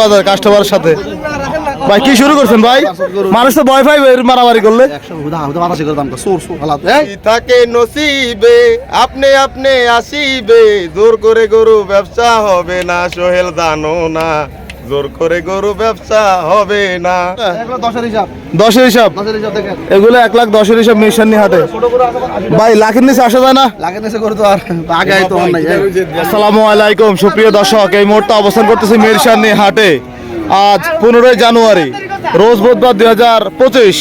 বাজার কাস্টমারের সাথে। ভাই, কি শুরু করছেন ভাই? মানুষ তো ভয় পাই মারামারি করলে। থাকে নসিবে, আপনি আপনি আসিবে। জোর করে গরু ব্যবসা হবে না, সোহেল জানো না। জোর করে গরু ব্যবসা হবে না। দশের হিসাব। এগুলো এক লাখ দশের হিসাব মিশানি হাটে ভাই লাখের নিচে আসা যায় না? আসসালামু আলাইকুম সুপ্রিয় দর্শক এই মুহূর্তে অবস্থান করতেছি মিরসানি হাটে। আজ পনেরোই জানুয়ারি। রোজ বুধবার দুই হাজার পঁচিশ।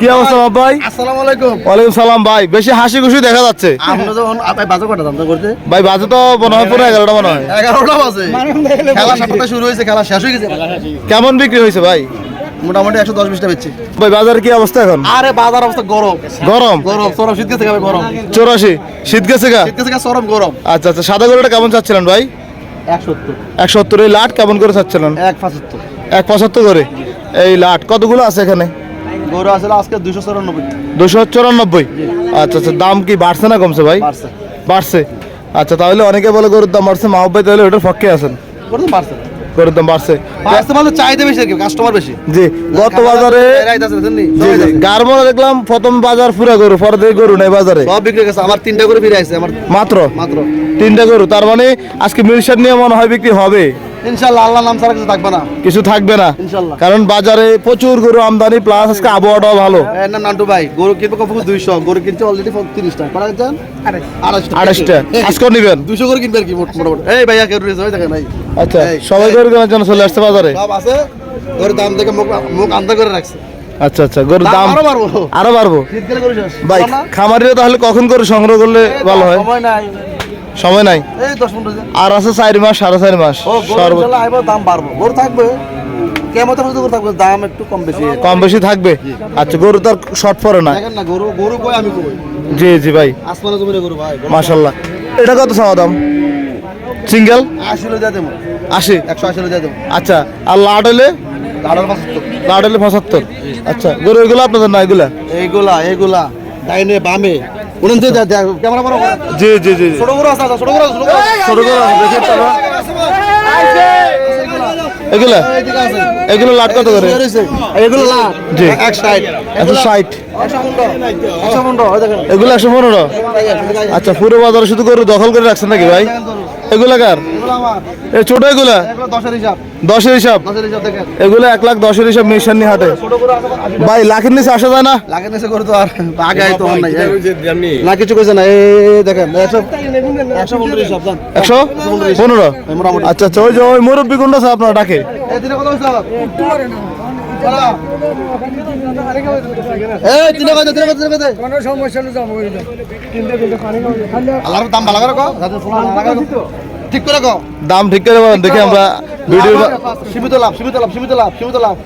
কি অবস্থা ভাই? আসসালামু ওয়ালাইকুম সালাম ভাই। বেশি হাসি খুশি দেখা যাচ্ছে। ভাই বাজে তো মনে হয় পুরো এগারোটা মনে হয়। এগারোটা বাজে। খেলা সাতটা শুরু হয়েছে খেলা শেষ হয়ে গেছে। কেমন বিক্রি হয়েছে ভাই? মোটামুটি একশো দশ বিশটা বেচছি। ভাই বাজারে কি অবস্থা এখন? আরে বাজার অবস্থা গরম। গরম? গরম। সরম শীত গেছে গরম। চৌরাশি। শীত গেছে গা? শীত গেছে সরম গরম। আচ্ছা আচ্ছা সাদা গরুটা কেমন চাচ্ছিলেন ভাই? এক সত্তর। এক সত্তর এই লাট কেমন করে চাচ্ছিলেন? এক পঁচাত্তর। এক পঁচাত্তর করে? এই লাট কতগুলো আছে এখানে? গরু আসলে আজকে দুশো চুরানব্বই। দুশো চুরানব্বই? আচ্ছা আচ্ছা দাম কি বাড়ছে না কমছে ভাই? বাড়ছে। আচ্ছা তাহলে অনেকে বলে গরুর দাম বাড়ছে মাহব ভাই তাহলে ওটার পক্ষে আছেন। গরু বাড়ছে গরুর দাম বাড়ছে। বাড়ছে মানে চাহিদা বেশি কি কাস্টমার বেশি। জি গত বাজারে জি জি গারমোলা দেখলাম প্রথম বাজার পুরা গরু পরে দেখি গরু নাই বাজারে। সব বিক্রি গেছে আমার তিনটা করে ফিরে আসছে আমার মাত্র? মাত্র। তিনটা গরু তার মানে আজকে মিলসার নিয়ে মনে হয় বিক্রি হবে। ইনশাল্লাহ আল্লাহ নাম ছাড়া কিছু থাকবে না। কিছু থাকবে না। ইনশাল্লাহ। কারণ বাজারে প্রচুর গরু আমদানি প্লাস আজকে আবহাওয়াটাও ভালো। এর নাম নান্টু ভাই গরু কিনবে দুইশো। গরু কিনছে অলরেডি তিরিশটা। কটা কিনছেন আড়াইশো। আড়াইশটা। নিবেন? দুশো করে কিনবে আর কি মোট- মোটামুটি। এই ভাইয়া কেউ রয়েছে? দেখেন ভাই। আচ্ছা সবাই এই। গরু কেনার জন্য চলে আসছে বাজারে? সব আছে। গরুর দাম দেখে মুখ করে রাখছে। আচ্ছা আচ্ছা গরুর দাম আরও বাড়বো। আরও বাড়বো? ভাই? খামারিরা তাহলে কখন করে সংগ্রহ করলে ভালো হয়? সময় নাই। সময় নাই? এই দশ পনেরো দিন। আর আছে চার মাস সাড়ে চার মাস আইবো দাম বাড়বো। গরু থাকবে কেমন থাকবে দাম একটু কম বেশি। কম বেশি থাকবে? আচ্ছা গরু তার শর্ট পড়ে না? না গরু গরু কই আমি কই? জি জি ভাই। আসমানে জমিনে গরু ভাই মাশাল্লাহ। এটা কত চাওয়া দাম? সিঙ্গেল? আশি হলে আশি? একশো আশি হলে আচ্ছা আর লাট হলে? লাট হলে পঁচাত্তর। আচ্ছা গরু এগুলো আপনাদের না এগুলা? এইগুলা এইগুলা। ডাইনে বামে। ক্যামেরা বড় জি জি জি ছোট গরু আছে আছে, ছোট গরু ছোট গরু ছোট করে দেখে এগুলা? লাট কত করে। জি। একশো পনেরো। আচ্ছা পুরো বাজারে শুধু করে দখল করে রাখছেন নাকি ভাই? এগুলা কার। এই ছোট এগুলা দশের হিসাব। দশের হিসাব দশের হিসাব দেখেন। এগুলো এক লাখ দশের হিসাব মিশানি হাটে। ভাই লাখের নিচে আসা যায় না লাখের নিচে গরু তো আর আগে আইতো নাই। না কিছু কইছে না এই দেখেন একশো একশো পনেরো। আচ্ছা আচ্ছা ওই যে ওই মুরব্বী কোনটা আছে আপনার ডাকে ঠিক করে দাম ঠিক করে দেখি আমরা ভিডিও সীমিত লাভ সীমিত লাভ সীমিত লাভ সীমিত লাভ।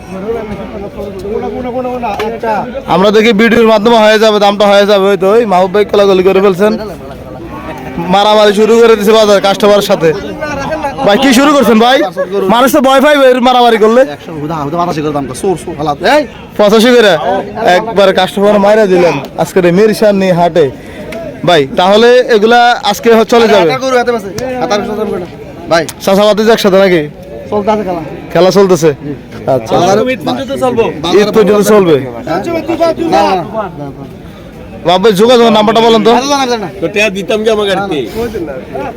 আমরা দেখি ভিডিওর মাধ্যমে হয়ে যাবে দামটা হয়ে যাবে ওই তো ওই মাহবুব ভাই কোলাগুলি করে ফেলছেন। মারামারি শুরু করে দিছে বাজার কাস্টমারের সাথে। ভাই কি শুরু করছেন ভাই? মানুষ তো ভয় পাই মারামারি করলে। পঁচাশি করে। একবার কাস্টমার মাইরা দিলেন। আজকে মিরসান নিয়ে হাটে। ভাই তাহলে এগুলা আজকে চলে যাবে। ভাই। চাষাবাদি একসাথে নাকি? চলতে আছে খেলা। খেলা চলতেছে? আচ্ছা। ঈদ পর্যন্ত চলবে। না না। বাবা যোগাযোগ নাম্বারটা বলেন তো। না না না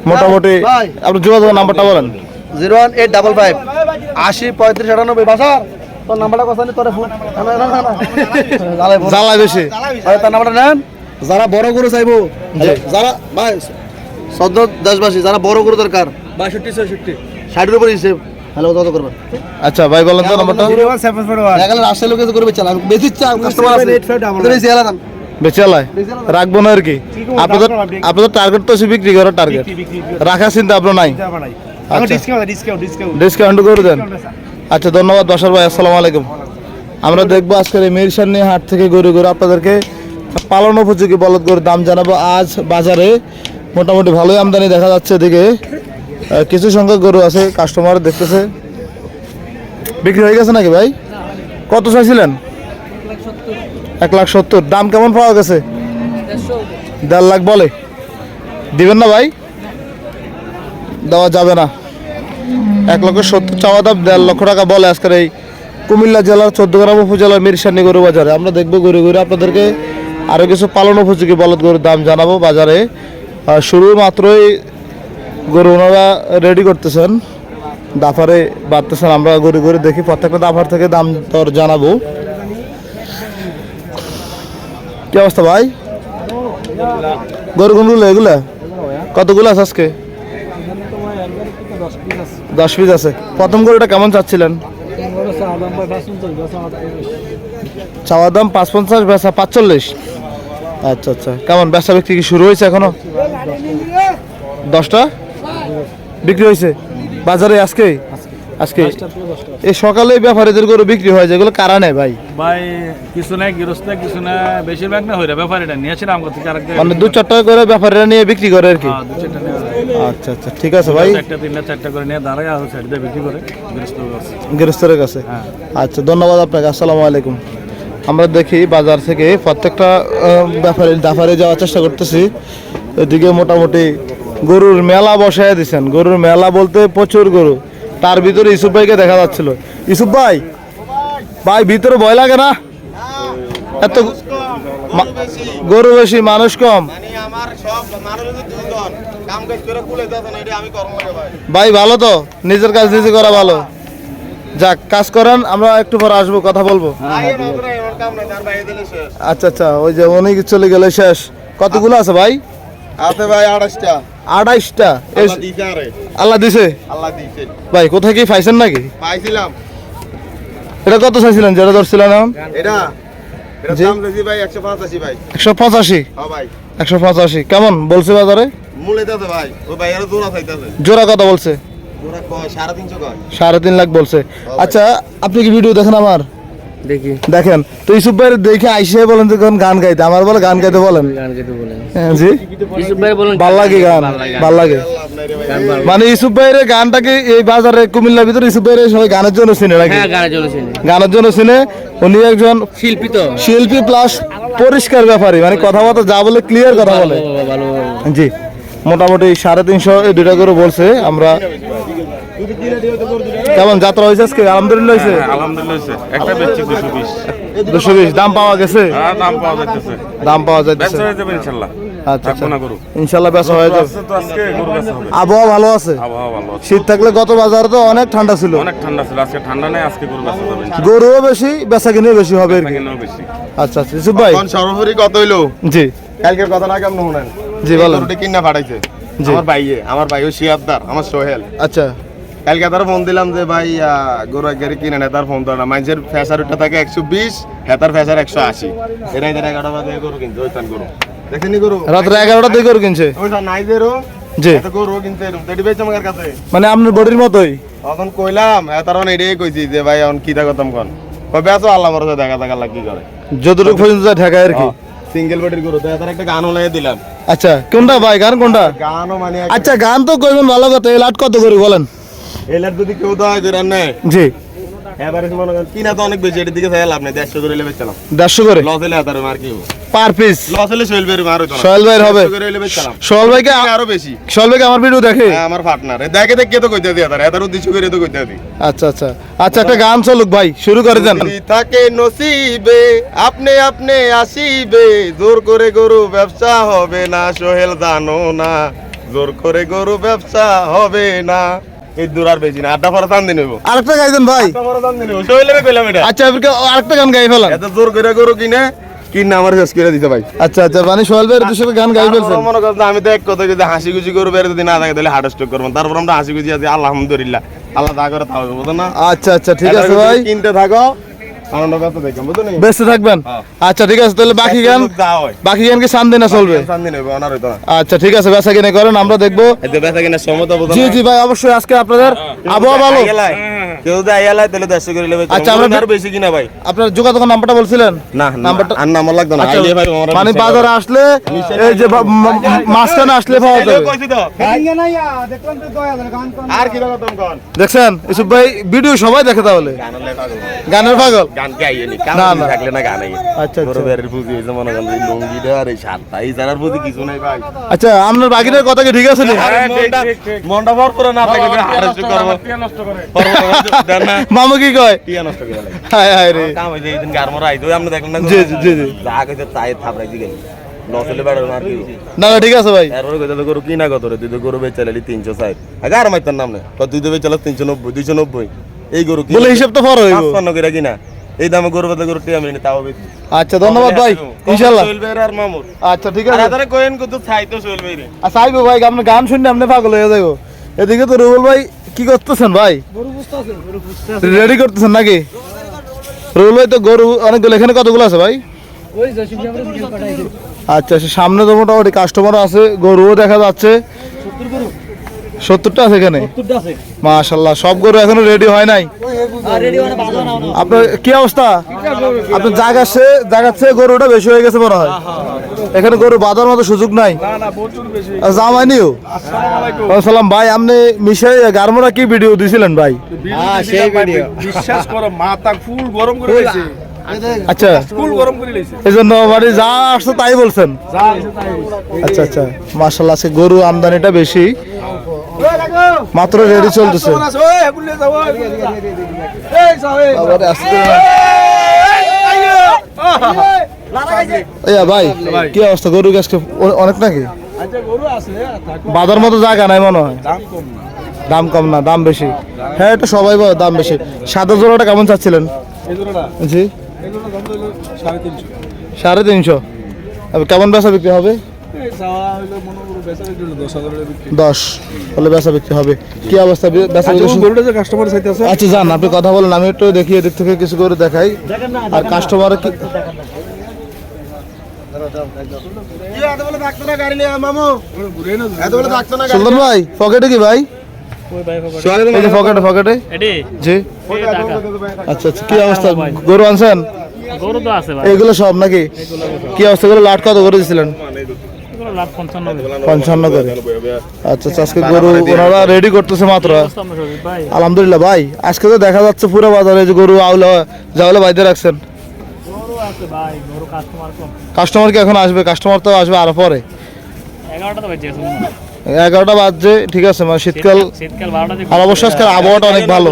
মোটামুটি আপনি যোগাযোগ নাম্বারটা বলেন। Zero one eight double five. আশি পঁয়ত্রিশ আটানব্বই। বাসার তোর নাম্বারটা কথা নেই তোরে ফোন না না না না জ্বালাই ফোন। জ্বালা বেশি। তার নাম্বারটা নেন। যারা বড় গরু চাইব যারা ভাই সদ্য দেশবাসী যারা বড় গরু দরকার। বাষট্টি ছয়ষট্টি। ষাটের উপরে হিসেব। হ্যালো কত করবেন? আচ্ছা ভাই বলেন তো নাম্বারটা। রাজশাহী লোকে করবে চালা বেশি চা কাস্টমার আছে। তোর এই চেহারা দাম বেঁচে আলায় রাখব না আর কি। আপনাদের আপনাদের টার্গেট তো বিক্রি করার টার্গেট রাখার চিন্তা আপনার নাই। আচ্ছা। ডিসকাউন্ট করে দেন। আচ্ছা ধন্যবাদ বাসার ভাই আসসালামু আলাইকুম। আমরা দেখব আজকের এই মিরসান নিয়ে হাট থেকে গরু গরু আপনাদেরকে পালন উপযোগী বলদ গরুর দাম জানাব। আজ বাজারে মোটামুটি ভালোই আমদানি দেখা যাচ্ছে এদিকে। কিছু সংখ্যক গরু আছে কাস্টমার দেখতেছে। বিক্রি হয়ে গেছে নাকি ভাই? কত চাইছিলেন? এক লাখ সত্তর। দাম কেমন পাওয়া গেছে? দেড় লাখ বলে। দিবেন না ভাই? দেওয়া যাবে না। এক লক্ষ সত্তর, চাওয়া দাম দেড় লক্ষ টাকা বলে আজকের এই কুমিল্লা জেলার চোদ্দগ্রাম উপজেলার মিরসানি গরু বাজারে। আমরা দেখব ঘুরে ঘুরে আপনাদেরকে আরও কিছু পালন উপযোগী বলদ গরুর দাম জানাব বাজারে। শুরু মাত্রই গরু ওনারা রেডি করতেছেন। দাফারে বাড়তেছেন, আমরা ঘুরে ঘুরে দেখি। প্রত্যেকটা দাফার থেকে দাম দর জানাব। কি অবস্থা ভাই? গরু কোনগুলো এগুলা? কতগুলো আছে আজকে? দশ পিস আছে। প্রথম গরুটা কেমন চাচ্ছিলেন? চাওয়ার দাম পাঁচ পঞ্চাশ বেচা পাঁচচল্লিশ। আচ্ছা আচ্ছা। কেমন, বেচা বিক্রি কি শুরু হয়েছে এখনও? দশটা? বিক্রি হয়েছে? বাজারে আজকে আজকে এই সকালে ব্যাপারীদের গরু বিক্রি হয় যেগুলো কারা নেয় ভাই? ভাই কিছু নাই গৃহস্থ কিছু না বেশিরভাগ না হইরা ব্যাপারীটা নিয়েছিলাম আমার থেকে মানে দু চার টাকা করে ব্যাপারীরা নিয়ে বিক্রি করে আর কি? হ্যাঁ, চারটা আচ্ছা আচ্ছা ঠিক আছে ভাই। একটা তিনটা চারটা করে নিয়ে দাঁড়ায় আর সাইড বিক্রি করে গৃহস্থের কাছে। হ্যাঁ। আচ্ছা ধন্যবাদ আপনাকে আসসালামু আলাইকুম। আমরা দেখি বাজার থেকে প্রত্যেকটা ব্যাপারে দাফারে যাওয়ার চেষ্টা করতেছি। এদিকে মোটামুটি গরুর মেলা বসায় দিছেন। গরুর মেলা বলতে প্রচুর গরু। তার ভিতরে ইসুফ ভাইকে দেখা যাচ্ছিল। ইসুফ ভাই ভাই, ভিতরে ভয় লাগে না? এত গরু বেশি, মানুষ কম। ভাই, ভালো তো? নিজের কাজ নিজে করা ভালো। যাক, কাজ করেন, আমরা একটু পর আসব, কথা বলব। আচ্ছা আচ্ছা ওই যে উনি চলে গেলে শেষ। কতগুলো আছে ভাই? আছে ভাই আড়াইশটা আড়াইশটা। আল্লাহ দিছে ভাই কোথায় কি পাইছেন নাকি? পাইছিলাম। এটা কত চাইছিলেন? যেটা ধরছিলেন এখন এটা? একশো পঁচাশি একশো পঁচাশি? কেমন? বলছে বাজারে? জোড়া কথা বলছে? সাড়ে তিন লাখ বলছে। আচ্ছা আপনি কি ভিডিও দেখেন আমার? দেখি। দেখেন তো ইসুফ ভাই দেখে আইসে বলেন যে কোন গান গাইতে। আমার বলে গান গাইতে বলেন। গান গাইতে বলেন। হ্যাঁ, জি? ইউসুফ ভাই বলেন ভালো লাগে গান। ভালো লাগে মানে ইসুফ ভাইয়ের গানটাকে এই বাজারে কুমিল্লার ভিতরে ইসুফ ভাইয়ের সবাই গানের জন্য চিনে নাকি? হ্যাঁ গানের জন্য চিনি। গানের জন্য চিনে। উনি একজন শিল্পী তো। শিল্পী প্লাস পরিষ্কার ব্যাপারী মানে কথাবার্তা যা বলে ক্লিয়ার কথা বলে। জি মোটামুটি সাড়ে তিনশো এই দুইটা করে বলছে। আমরা কেমন যাত্রা হয়েছে আজকে? আলহামদুলিল্লাহ হয়েছে? আলহামদুলিল্লাহ হয়েছে। একটা বেচছি দুশো বিশ। দুশো বিশ দাম পাওয়া গেছে? হ্যাঁ দাম পাওয়া যাইতেছে। দাম পাওয়া যাইতেছে। হয়ে যাবে ইনশাল্লাহ। আচ্ছা আচ্ছা। ইনশাল্লাহ বেচা হয়ে যাবে। আবহাওয়া ভালো আছে? ভালো শীত থাকলে গত বাজারে তো অনেক ঠান্ডা ছিল। অনেক ঠান্ডা ছিল। আজকে ঠান্ডা নেই আজকে গরু বেচা যাবে গরুও বেশি বেচা কিনে বেশি হবে আচ্ছা আচ্ছা। ইসুফ ভাই? সর্বোপরি কত হইল। জি। কালকের কথা না কেমন শুনেন? জি। গরুটি কিনা পাঠাইছে জি। আমার ভাইয়ে আমার ভাই ও শিয়াবদার আমার সোহেল। আচ্ছা। কালকে তার ফোন দিলাম যে ভাই গরু গাড়ি কিনে নেয় তার ফোন ধরে না। মানুষের ফ্যাসার ওটা থাকে একশো বিশ হেতার ফ্যাসার একশো আশি। এরাই তারা এগারোটা বাজে গরু কিনছে ওইখান গরু। দেখেনি গরু? রাত্রে এগারোটা দিকে গরু কিনছে? ওইটা নাই যে রো জি গরু কিনতে এরকম তেটি পেয়েছে আমার কাছে? মানে আপনার বডির মতোই? তখন কইলাম তার মানে এটাই কইছি যে ভাই এখন কি থাকতাম কন? কবে আছো? আল্লাহ ভরসা দেখা দেখা কি করে? যতটুকু পর্যন্ত ঢাকায় আর কি। সিঙ্গেল বেডের গরু। তার একটা গানও লাগিয়ে দিলাম। আচ্ছা কোনটা ভাই? গান কোনটা? গানও মানে আচ্ছা গান তো কইবেন ভালো কথা। এই লাট কত করে বলেন? এলার যদি কেউ দয়া করে নেয় জি। এবারে মনে করেন কিনা তো অনেক বেশি এটার দিকে চাই লাভ নেই দেড়শো করে এলে বেচলাম দেড়শো করে? লস হলে হাতারে মার কি পার পিস? লস হলে সোহেল বের মার সোহেল ভাইয়ের হবে। 150 করে এলে বেচলাম সোহেল ভাইকে আরও বেশি। সোহেল ভাইকে আমার ভিডিও দেখে। হ্যাঁ, আমার পার্টনার দেখে দেখে তো কইতে দিই হাতারে হাতার উদ্দেশ্য করে তো কইতে দিই। আচ্ছা আচ্ছা। আচ্ছা একটা গান চলুক ভাই শুরু করে দেন। থাকে নসিবে আপনি আপনি আসিবে জোর করে গরু ব্যবসা হবে না সোহেল জানো না জোর করে গরু ব্যবসা হবে না। এই না আড্ডা ফরা টান দিন হইব। আরেকটা গাই দেন ভাই। আড্ডা ফরা টান দিন হইব। সোহেলের কইলাম এটা? আচ্ছা আপনি আরেকটা গান গাই ফেলান। এত জোর করে গরু কিনে কিনে আমার শেষ করে দিতে ভাই। আচ্ছা আচ্ছা মানে সোহেল ভাইয়ের দুশো গান গাই ফেলছেন। মনে করছেন আমি তো এক কথা যদি হাসি খুশি গরু বের যদি না থাকে তাহলে হার্ট স্ট্রোক করব। তারপর আমরা হাসি খুশি আছি আলহামদুলিল্লাহ। আল্লাহ দা করে তাও বুঝো না? আচ্ছা আচ্ছা ঠিক আছে ভাই। কিনতে থাকো ব্যস্ত থাকবেন? হ্যাঁ। আচ্ছা ঠিক আছে তাহলে বাকি গান বাকি গান কি সান দিনা চলবে? আচ্ছা ঠিক আছে বেচা কিনে করেন আমরা দেখব। জি জি ভাই অবশ্যই আজকে আপনাদের আবহাওয়া ভালো। কেউ যদি তাহলে দেড়শো করে নেবে আচ্ছা, আমরা- আরও বেশি কিনা ভাই? আপনার যোগাযোগ নাম্বারটা বলছিলেন? না নাম্বারটা- আর নাম্বার লাগতো না। আচ্ছা, আইলে ভাই আমার মানে বাজারে আসলে এই যে আসলে পাওয়া যাবে। কইছি তো। আর কি দাও তুমি কোন? দেখছেন ইসুফ ভাই ভিডিও সবাই দেখে তাহলে। গানের পাগল? গান গাইয়ে নি? না, কাম না। থাকলে না গান আইয়ে। আচ্ছা, বড় আচ্ছা। বেরের পুঁজি মনে করেন এই লুঙ্গিটা আর এই শার্টটা এই জানার কিছু নাই ভাই। আচ্ছা আপনার বাকিটার কথা কি ঠিক আছে মনটা মনটা ভর করে না হারেস্ট করব দেন না মামু কি কয়? টিয়া নষ্ট করে হায় হায় রে। কাম হইছে এইদিন গারমরা আইতো আমরা দেখলাম না জি, জি, জি, জি। যা কইতে তাই থাপড়াই দিকে। লসলে বেড়ার মার কি? না না ঠিক আছে ভাই। এরপরে কইতে তো গরু কিনা কত রে? তুই তো গরু বেচালি তিনশো ষাট। আগার মাইতার নাম না। তুই তো বেচাল তিনশো নব্বই দুইশো নব্বই। এই গরু কিনা- বলে হিসাব তো ফর হইব। পাঁচপান্ন করে কিনা। এই দামে গরু বাদে গরু টিয়া মিনি তাও বেচি আচ্ছা ধন্যবাদ ভাই আর মামুর? আচ্ছা ঠিক আছে। কোয়েন কত তো ভাই রে আচ্ছা ভাই আপনার গান শুনলে আপনি পাগল হয়ে যাব এদিকে তো রুবুল ভাই কি করতেছেন ভাই? রেডি করতেছেন নাকি? রোল তো গরু অনেকগুলো এখানে কতগুলো আছে ভাই? আচ্ছা আচ্ছা, সামনে তো মোটামুটি কাস্টমার আছে গরুও দেখা যাচ্ছে। সত্তরটা আছে এখানে? মাশাল্লাহ সব গরু এখনও রেডি হয় নাই? আপনার কি অবস্থা? আপনার জাগাচ্ছে জাগাচ্ছে গরুটা বেশি হয়ে গেছে মনে হয়। এখানে গরু বাঁধার মতো সুযোগ নাই। জাম হয়নিও সালাম ভাই আপনি মিশে গারমোরা কি ভিডিও দিছিলেন ভাই? বিশ্বাস করো মাথা ফুল গরম করে আচ্ছা। মানে যা আসছে তাই বলছেন। আচ্ছা আচ্ছা। মার্শাল্লাহ আছে গরু আমদানিটা বেশি। মাত্র রেডি চলতেছে। ইয়া ভাই কি অবস্থা গরু গাছকে অনেক নাকি বাজার মতো জায়গা নাই মনে হয় দাম কম না দাম বেশি হ্যাঁ এটা সবাই বলে দাম বেশি সাদা জোড়াটা কেমন চাচ্ছিলেন জি সাড়ে তিনশো আর কেমন বেচা বিক্রি হবে দশ হলে বেচা বিক্রি হবে। কি অবস্থা? বেচা বিক্রি কাস্টমার চাইতেছে? আচ্ছা যান আপনি কথা বলেন আমি একটু দেখি এদিক থেকে কিছু করে দেখাই। আর কাস্টমার কি সুলতান ভাই পকেটে কি ভাই? পকেটে পকেটে জি। আচ্ছা আচ্ছা কি অবস্থা? গরু আনছেন? গরু তো আছে ভাই। এগুলো সব নাকি? কি অবস্থা? করে লাট কত করে দিয়েছিলেন পঞ্চান্ন করে। আচ্ছা আচ্ছা আজকে গরু ওনারা রেডি করতেছে মাত্র। আলহামদুলিল্লাহ ভাই আজকে তো দেখা যাচ্ছে পুরো বাজারে যে গরু আউলা জাউলা বাইতে রাখছেন। গরু আছে ভাই গরু কাস্টমার কি এখন আসবে? কাস্টমার তো আসবে আরও পরে। এগারোটা বাজছে ঠিক আছে মানে শীতকাল আর অবশ্য আজকের আবহাওয়াটা অনেক ভালো।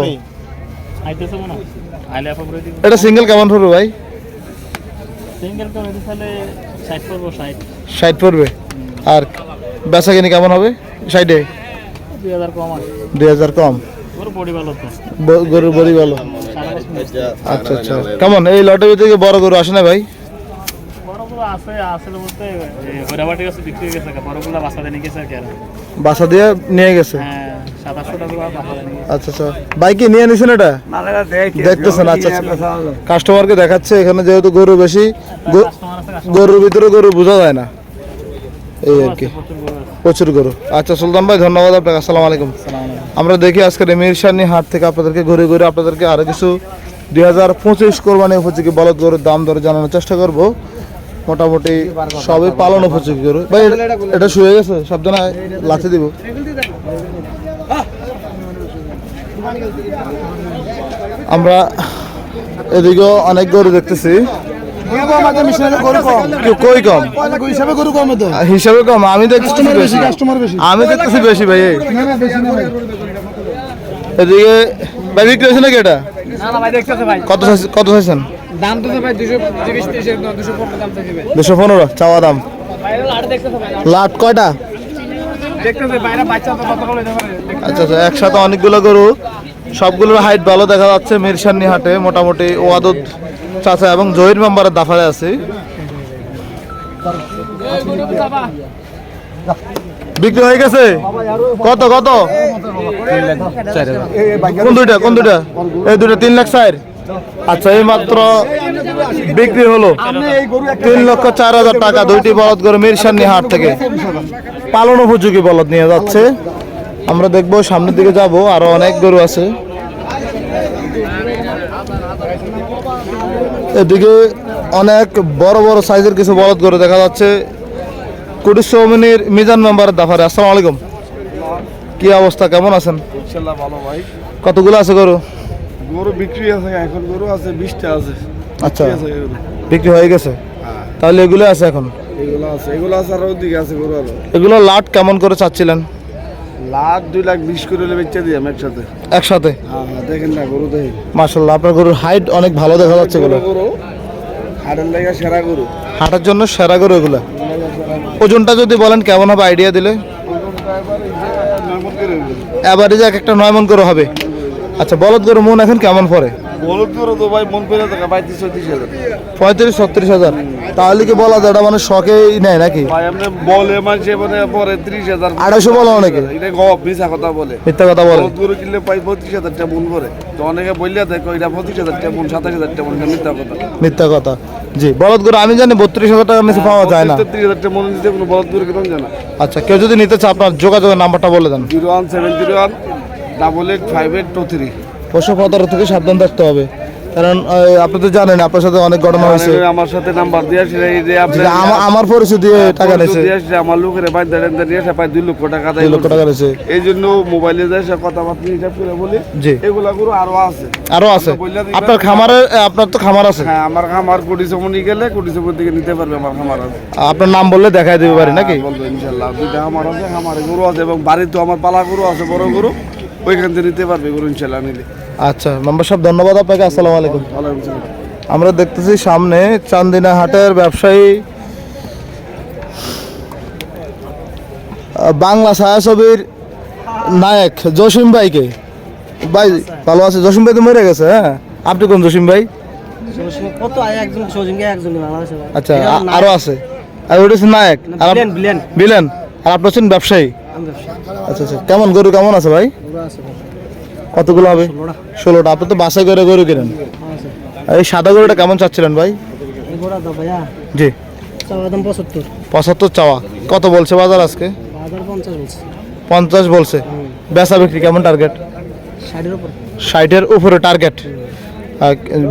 এটা সিঙ্গেল কেমন পড়বে ভাই? সিঙ্গেল ষাট পড়বে? আর বেচা কিনি কেমন হবে? সাইডে দুই হাজার কম গরু বডি ভালো গরুর বড়ি আচ্ছা আচ্ছা। কেমন? এই লটের ভিতরে কি বড় গরু আসে না ভাই? বড়গুলো আছে আসলে বলতে হইরাবাটি গাছে বিক্রি হয়ে গেছে বড়গুলো বাসা দিয়ে নিয়ে গেছে হ্যাঁ দিয়ে নিয়ে গেছে। আচ্ছা আচ্ছা। বাইকে নিয়ে নিছেন এটা? দেখতেছেন আচ্ছা আচ্ছা। কাস্টমারকে দেখাচ্ছে এখানে যেহেতু গরু বেশি গরুর ভিতরে গরু বোঝা যায় না। এই আর কি। প্রচুর গরু। আচ্ছা সুলতান ভাই, ধন্যবাদ আপনাকে। আসসালামু আলাইকুম। আমরা দেখি আজকের মিরসানি হাট থেকে আপনাদেরকে ঘুরে ঘুরে আপনাদেরকে আরও কিছু দুই হাজার পঁচিশ কোরবানি উপযোগী বলদ গরুর দাম দরে জানানোর চেষ্টা করব। মোটামুটি সবই পালন উপযোগী গরু। ভাই, এটা- শুয়ে গেছে সব জানা লাথি দিব। আমরা এদিকেও অনেক গরু দেখতেছি। কই কম? হিসাবে গরু কমে তো। হিসাবে কম আমি দেখতেছি বেশি। আমি দেখতেছি বেশি ভাই এই। না না বেশি না ভাই। এদিকে ভাই বিক্রি হয়েছে নাকি এটা? না না ভাই দেখতেছে ভাই। কত কত চাইছেন? দাম তো ভাই দুশো পনেরো চাওয়া দাম। বাইরে লাট দেখতেছে ভাই লাট। কয়টা? আচ্ছা আচ্ছা একসাথে অনেকগুলো গরু সবগুলোর হাইট ভালো দেখা যাচ্ছে মিরসান্নি হাটে মোটামুটি ওয়াদুদ চাচা এবং জহির মেম্বারের দাফারে আছে। বিক্রি হয়ে গেছে? কত কত? কোন দুইটা কোন দুইটা? এই দুইটা, তিন লাখ চার আচ্ছা এই মাত্র বিক্রি হলো তিন লক্ষ চার হাজার টাকা। দুইটি বলদ গরু মিরসান্নি হাট থেকে। পালন উপযোগী বলদ নিয়ে যাচ্ছে। আমরা দেখব সামনের দিকে যাব। আরও অনেক গরু আছে। এদিকে অনেক বড় বড় সাইজের কিছু বলদ গরু দেখা যাচ্ছে। কুটিশ চৌমিনির মিজান মেম্বারের দাফারে। আসসালামু আলাইকুম। কি অবস্থা? কেমন আছেন? ইনশাল্লাহ ভালো ভাই। কতগুলো আছে গরু? গরু বিক্রি আছে এখন গরু আছে বিশটা আছে। আচ্ছা। বিক্রি হয়ে গেছে? তাহলে এগুলো আছে এখন? এগুলো আছে এগুলো আছে আর ওদিকে আছে গরু আরও। এগুলো লাট কেমন করে চাচ্ছিলেন? লাখ দুই লাখ বিশ করে বেচে দিই একসাথে। একসাথে? হ্যাঁ হ্যাঁ দেখেন না গরু দেখেন। মার্শাল্লাহ আপনার গরুর হাইট অনেক ভালো দেখা যাচ্ছে গরু হাটের লেগে সেরা গরু। হাঁটার জন্য সেরা গরু এগুলো। ওজনটা যদি বলেন কেমন হবে আইডিয়া দিলে? অ্যাভারেজ এক একটা নয় মন করে হবে। আচ্ছা বলদ গরু মন এখন কেমন পড়ে? হলুদ গরু তো ভাই মন করে থাকা পঁয়ত্রিশ ছত্রিশ হাজার। পঁয়ত্রিশ ছত্রিশ হাজার। তাহলে কি বলা যায় এটা মানে শখেই নেয় নাকি? ভাই আপনি বলে মানুষে মানে পরে ত্রিশ হাজার। আড়াইশো বলো অনেকে এটা গপ মিশা কথা বলে। মিথ্যা কথা বলে। হলুদ গরু কিনলে পাই পঁয়ত্রিশ হাজার টাকা মন করে। তো অনেকে বললে দেখো এটা পঁচিশ হাজার টাকা মন সাতাশ হাজার টাকা মন মিথ্যা কথা। মিথ্যা কথা। জি বলদ গরু আমি জানি বত্রিশ হাজার টাকার নিচে পাওয়া যায় না। ত্রিশ হাজার টাকা মন দিতে কোনো বলদ গরু কেন জানা। আচ্ছা কেউ যদি নিতে চায় আপনার যোগাযোগের নাম্বারটা বলে দেন। Zero one seven zero one double eight five eight two three. পশু প্রতারক থেকে সাবধান থাকতে হবে। কারণ আপনি তো জানেন আপনার সাথে অনেক ঘটনা হয়েছে। আমার সাথে নাম্বার দিয়ে আসলে এই যে আপনি আমার পরিচয় দিয়ে টাকা নিয়েছে। আমার লোকের ভাই দেড় দেড় নিয়ে আসে প্রায় দুই লক্ষ টাকা দেয় লক্ষ টাকা নিয়েছে এই জন্য মোবাইলে যায় সে কথাবার্তা হিসাব করে বলি জি। এগুলা গরু আরও আছে। আরও আছে। আপনার খামারের আহ, আপনার তো খামার আছে। হ্যাঁ আমার খামার কোটি সমনি গেলে কোটি সমন থেকে নিতে পারবে আমার খামার আছে। আপনার নাম বললে দেখাই দিতে পারি নাকি? হ্যাঁ, বলব ইনশাল্লাহ। দুইটা খামার আছে খামারে গরু আছে এবং বাড়িতে আমার পালা গরু আছে বড় গরু। ওইখান থেকে নিতে পারবে গরু ইনশাল্লাহ নিলে। আচ্ছা মেম্বার সাহেব ধন্যবাদ আপনাকে আসসালামু আলাইকুম। আমরা দেখতেছি সামনে চান্দিনা হাটের ব্যবসায়ী বাংলা ছায়াছবির নায়ক জসিম ভাইকে। ভাই ভালো আছে? জসিম ভাই তো মরে গেছে হ্যাঁ? আপনি কোন জসিম ভাই? কত একজন সজিমকে একজন বাংলাদেশে আচ্ছা আরও আছে। আর ওটা হচ্ছে নায়ক। আর বিলেন আর আপনি হচ্ছেন ব্যবসায়ী। আচ্ছা আচ্ছা। কেমন গরু কেমন আছে ভাই? কতগুলো হবে? ষোলোটা। আপনি তো বাসায় করে গরু কিনেন। এই সাদা গরুটা কেমন চাচ্ছিলেন ভাই? জি। পঁচাত্তর চাওয়া। কত বলছে বাজার আজকে? পঞ্চাশ বলছে। বেচা বিক্রি কেমন টার্গেট ষাটের উপরে টার্গেট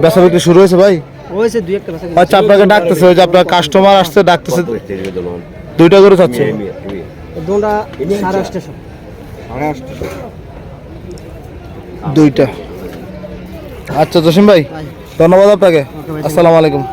বেচা বিক্রি শুরু হয়েছে ভাই? আচ্ছা আপনাকে ডাকতেছে ওই যে আপনার কাস্টমার আসছে, ডাকতেছে। দুইটা গরু চাচ্ছে। দুটা দুইটা। আচ্ছা জসিম ভাই ধন্যবাদ আপনাকে। আসসালামু আলাইকুম।